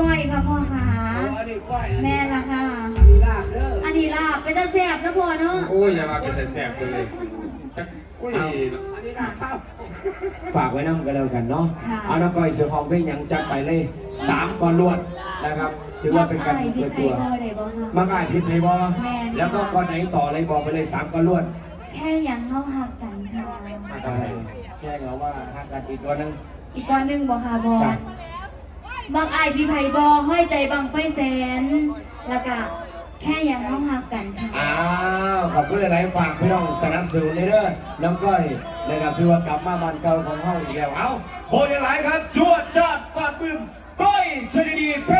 ก้อยค่ะพ่อค่ะโอ้อันนี้ก้อยแม่ละค่ะ อันนี้ลาบเด้ออันนี้ลาบเป็นตาแสบนะพ่อเนาะโอ้ยอย่ามาเป็นแต่แสบเลยจักโอ้ยอันนี้ลาบข้าวฝากไว้น้ำกันแล้วกันเนาะเอาน้องก้อยเสือหองเพลงหยังจัดไปเลยสามก่อนรวดนะครับถือว่าเป็นการไอ้เปิพี่ดไทตัยวเบอร์ไหนบ้างคะมังอาจพิษเพย์บอแม่นแล้วก็ก่อนไหนต่ออะไรบอกไปเลยสามก่อนรวด แค่ยังเข้าหักกันค่ะเออแค่เขาว่าหักกันอีกตัวหนึงอีกก้อนหนึ่งบอกค่ะบอจ้ะสบังไอายพี่ไผ่บอห้อยใจบังไฟแสน แล้วก็แค่ยังห้องหักกันค่ะ อ้าวขอบคุณหลายๆฝากพี่น้องสนับสนุนในเด้อน้องก้อยนะครับที่ว่ากลับมาบ้านเก่าของเฮาอีกแล้วเอ้าโบยหลายครับ จวดจัดฝาดบึ้มก้อยชนิดีเพ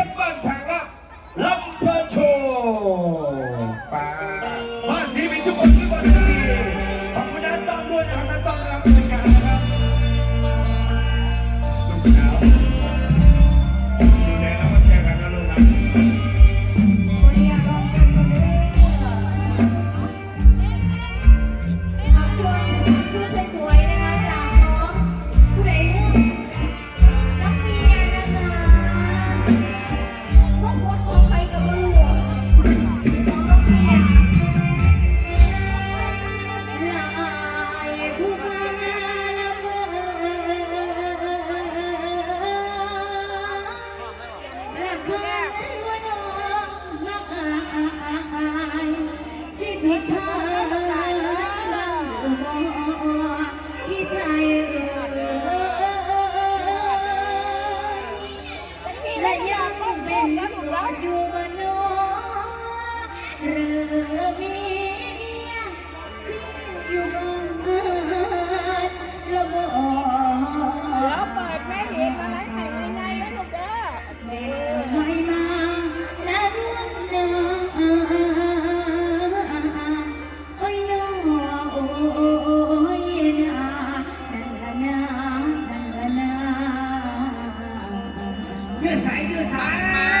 ชร อเมียอยู่บ้านแล้วบ่เปิดแม่เอกมาไล่ไข่ยังไงนะลูกเด้อไม่มาและร่วมเดินโอ้ยน้อโอ้ยนานันละนานันละนาเนื้อใสเนื้อใสลอย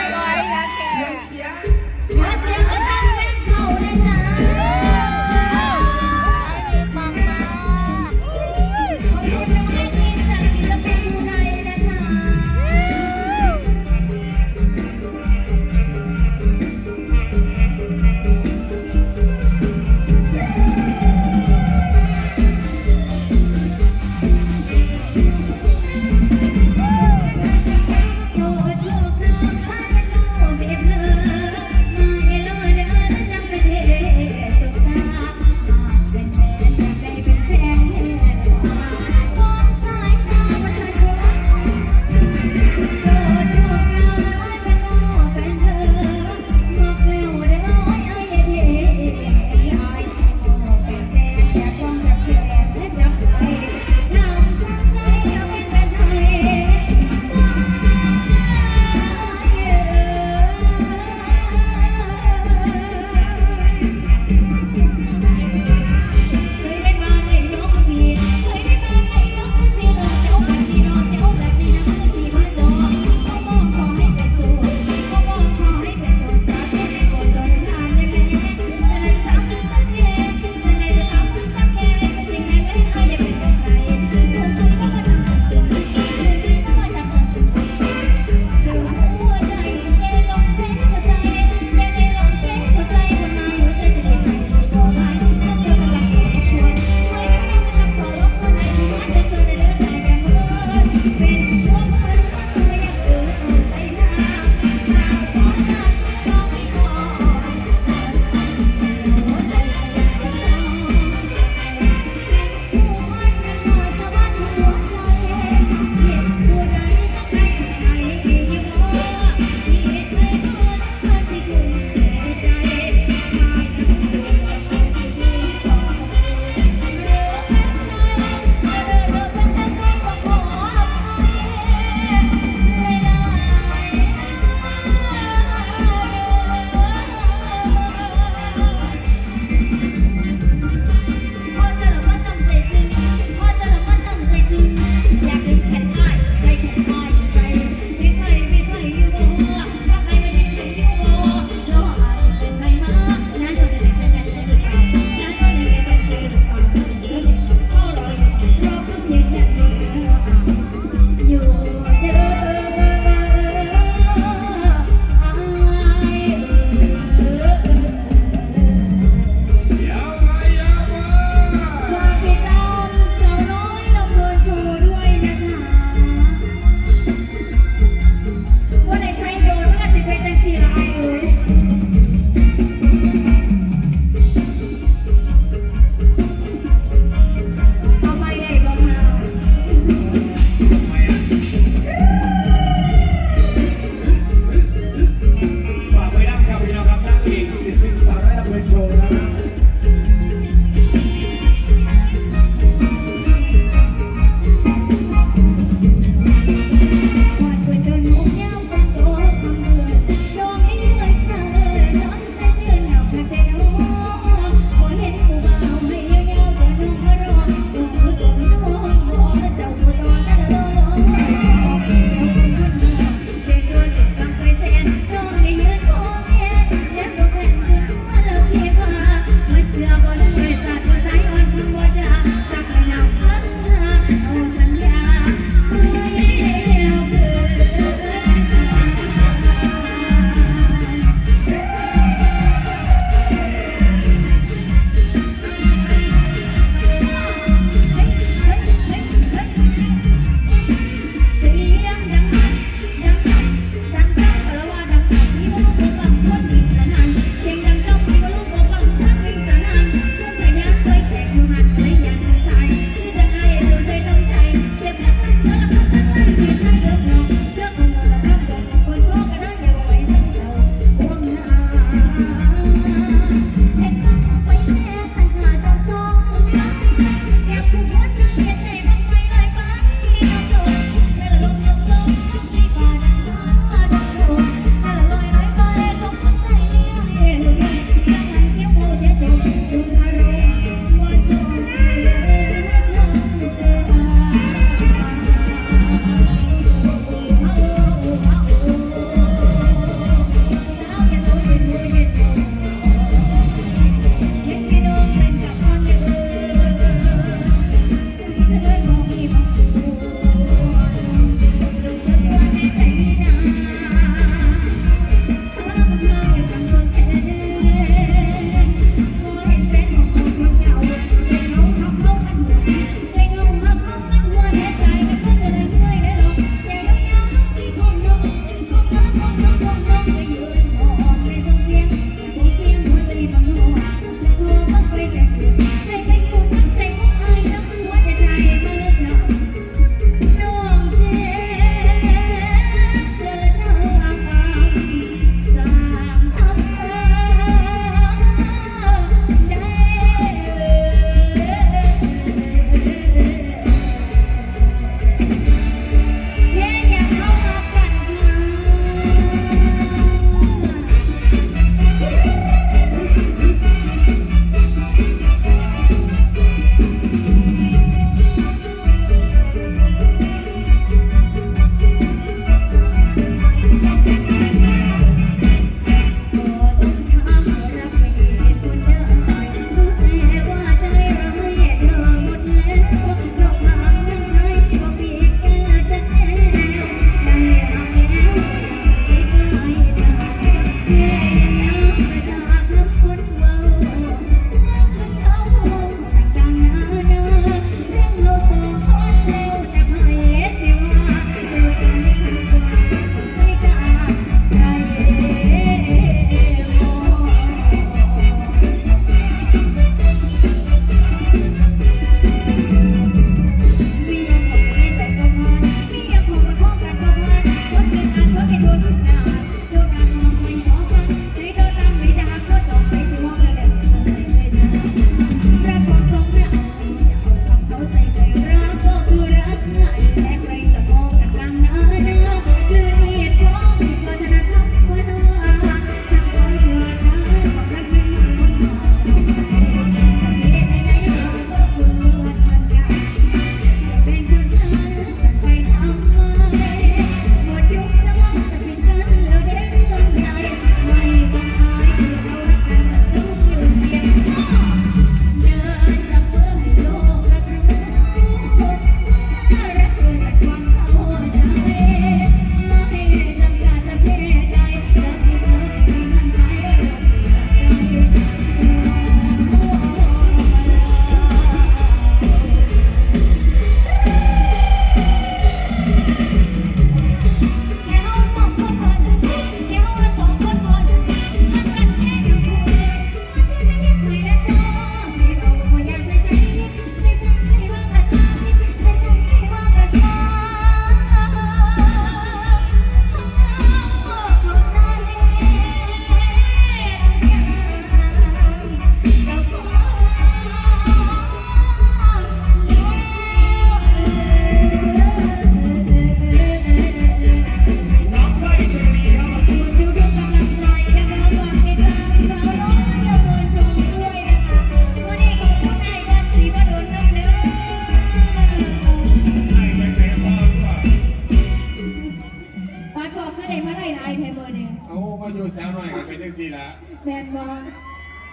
สาวหน่อยก็เป็นเรื่งสี่ละแมนบอ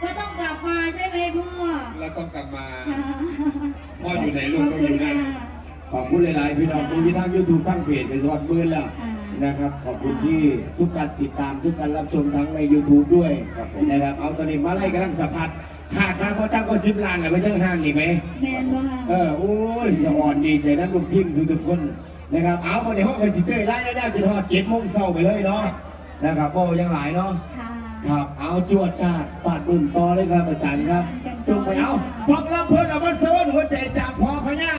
ก็ต้องกลับมาใช่ไหมพ่อแล้วต้องกลับมาพ่ออยู่ไหนลูกก็อยู่นั่นขอบคุณหลาย ๆ พี่น้องที่ทั้งยูทูบทั้งเพจไปสวัสดีมื่นล่ะ นะครับ ขอบคุณที่ทุกการติดตามทุกการรับชมทั้งใน YouTube ด้วยนะครับ เอาตอนนี้มาไล่กำลังสัมผัดขาดทางก็ตั้งก็สิบล้านเลยไปทั้งห้างนี่ไหม แมนบอเออ โอ้ยสอ่อนดีใจนั้นลูกทิ้งทุกๆคนนะครับ เอาไปในห้องไปสิเตอร์ไล่ยาวๆจนทอดเจ็ดโมงเช้าไปเลยเนาะ นะครับก็ยังหลายเนาะครับเอาจวดจ้าฝาดบุ่ต่อเลยครับอาจารย์ครับส่งไปเอาฟังลำเพลินอามาเสิร์หัวใจจากพอพญา